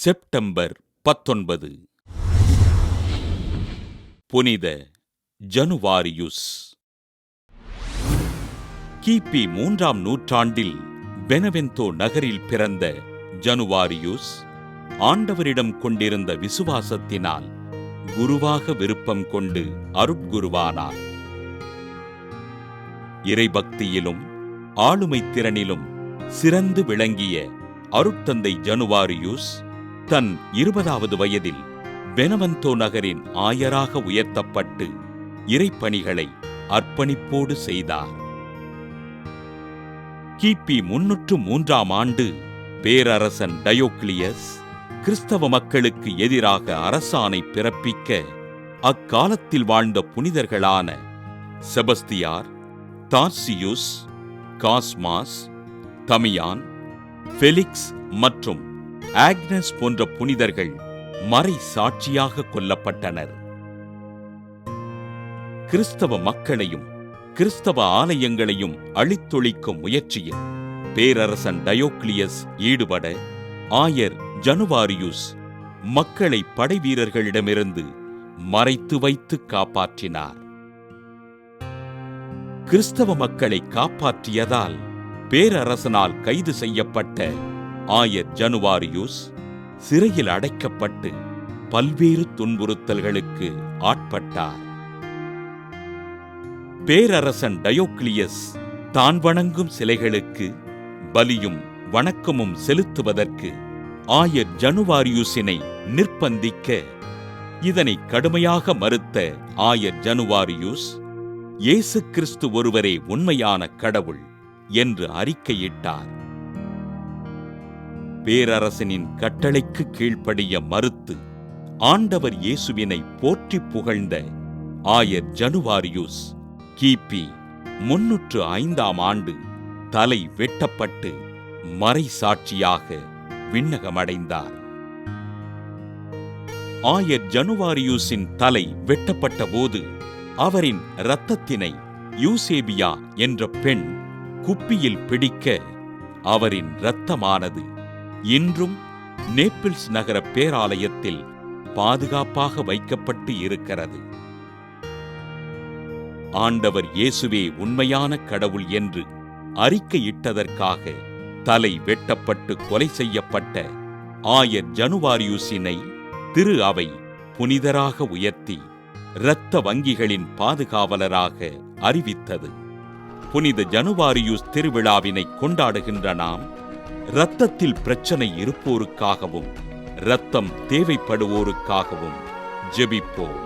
September பத்தொன்பது. புனித ஜனுவாரியுஸ். கிபி மூன்றாம் நூற்றாண்டில் பெனவென்தோ நகரில் பிறந்த ஜனுவாரியுஸ் ஆண்டவரிடம் கொண்டிருந்த விசுவாசத்தினால் குருவாக விருப்பம் கொண்டு அருட்குருவானார். இறைபக்தியிலும் ஆளுமை திறனிலும் சிறந்து விளங்கிய அருட்தந்தை ஜனுவாரியுஸ் தன் இருபதாவது வயதில் பெனவந்தோ நகரின் ஆயராக உயர்த்தப்பட்டு இறைப்பணிகளை அர்ப்பணிப்போடு செய்தார். கிபி முன்னூற்று மூன்றாம் ஆண்டு பேரரசன் டயோக்ளியஸ் கிறிஸ்தவ மக்களுக்கு எதிராக அரசாணை பிறப்பிக்க அக்காலத்தில் வாழ்ந்த புனிதர்களான செபஸ்தியார் தார்சியுஸ் காஸ்மாஸ் தமியான் ஃபெலிக்ஸ் மற்றும் ஆக்னஸ் போன்ற புனிதர்கள் மறை சாட்சியாக கொல்லப்பட்டனர். கிறிஸ்தவ மக்களையும் கிறிஸ்தவ ஆலயங்களையும் அழித்தொழிக்கும் முயற்சியில் பேரரசன் டயோக்ளியஸ் ஈடுபட ஆயர் ஜனுவாரியுஸ் மக்களை படைவீரர்களிடமிருந்து மறைத்து வைத்து காப்பாற்றினார். கிறிஸ்தவ மக்களை காப்பாற்றியதால் பேரரசனால் கைது செய்யப்பட்ட ஆயர் ஜனுவாரியூஸ் சிறையில் அடைக்கப்பட்டு பல்வேறு துன்புறுத்தல்களுக்கு ஆட்பட்டார். பேரரசன் டயோக்ளியஸ் தான் வணங்கும் சிலைகளுக்கு பலியும் வணக்கமும் செலுத்துவதற்கு ஆயர் ஜனுவாரியுஸினை நிர்பந்திக்க இதனை கடுமையாக மறுத்த ஆயர் ஜனுவாரியூஸ் இயேசு கிறிஸ்து ஒருவரே உண்மையான கடவுள் என்று அறிக்கையிட்டார். பேரரசனின் கட்டளைக்கு கீழ்ப்படிய மறுத்து ஆண்டவர் இயேசுவினை போற்றி புகழ்ந்த ஆயர் ஜனுவாரியூஸ் கிபி முன்னூற்று ஐந்தாம் ஆண்டு தலை வெட்டப்பட்டு மறை சாட்சியாக விண்ணகமடைந்தார். ஆயர் ஜனுவாரியூஸின் தலை வெட்டப்பட்ட போது அவரின் இரத்தத்தினை யூசேபியா என்ற பெண் குப்பியில் பிடிக்க அவரின் இரத்தமானது இன்றும் நேப்பிள்ஸ் நகர பேராலயத்தில் பாதுகாப்பாக வைக்கப்பட்டு இருக்கிறது. ஆண்டவர் இயேசுவே உண்மையான கடவுள் என்று அறிக்கையிட்டதற்காக தலை வெட்டப்பட்டு கொலை செய்யப்பட்ட ஆயர் ஜனுவாரியுஸினை திரு அவை புனிதராக உயர்த்தி இரத்த வங்கிகளின் பாதுகாவலராக அறிவித்தது. புனித ஜனுவாரியுஸ் திருவிழாவினை கொண்டாடுகின்ற நாம் இரத்தத்தில் பிரச்சனை இருப்போருக்காகவும் இரத்தம் தேவைப்படுவோருக்காகவும் ஜெபிப்போம்.